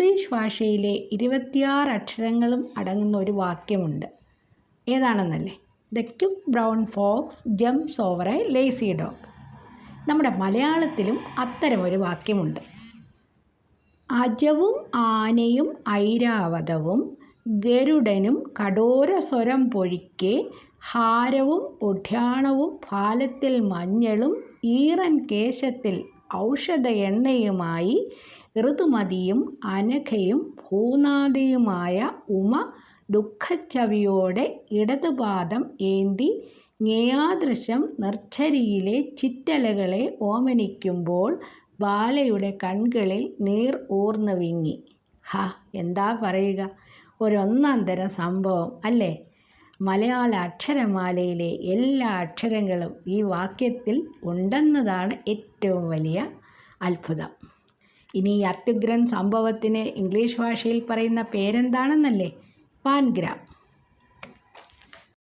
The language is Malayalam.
ഇംഗ്ലീഷ് ഭാഷയിലെ ഇരുപത്തിയാറ് അക്ഷരങ്ങളും അടങ്ങുന്ന ഒരു വാക്യമുണ്ട്. ഏതാണെന്നല്ലേ? The quick brown fox jumps over a lazy dog. നമ്മുടെ മലയാളത്തിലും അത്തരമൊരു വാക്യമുണ്ട്. അജവും ആനയും ഐരാവതവും ഗരുഡനും കടോര സ്വരം പൊഴിക്കെ ഹാരവും ഒഢ്യാണവും ഫാലത്തിൽ മഞ്ഞളും ഈറൻ കേശത്തിൽ ഔഷധ എണ്ണയുമായി ഋതുമതിയും അനഘയും ഭൂനാദിയുമായ ഉമ ദുഃഖച്ചവിയോടെ ഇടതുപാദം ഏന്തി ജ്ഞേയാദൃശം നിർച്ചരിയിലെ ചിറ്റലകളെ ഓമനിക്കുമ്പോൾ ബാലയുടെ കൺകളിൽ നീർ ഊർന്നു വിങ്ങി. ഹ എന്താ പറയുക? ഒരൊന്നാം തരം സംഭവം അല്ലേ? മലയാള അക്ഷരമാലയിലെ എല്ലാ അക്ഷരങ്ങളും ഈ വാക്യത്തിൽ ഉണ്ടെന്നതാണ് ഏറ്റവും വലിയ അത്ഭുതം. ഇനി അത്യുഗ്രൻ സംഭവത്തിന് ഇംഗ്ലീഷ് ഭാഷയിൽ പറയുന്ന പേരെന്താണെന്നല്ലേ? പാൻഗ്രാം.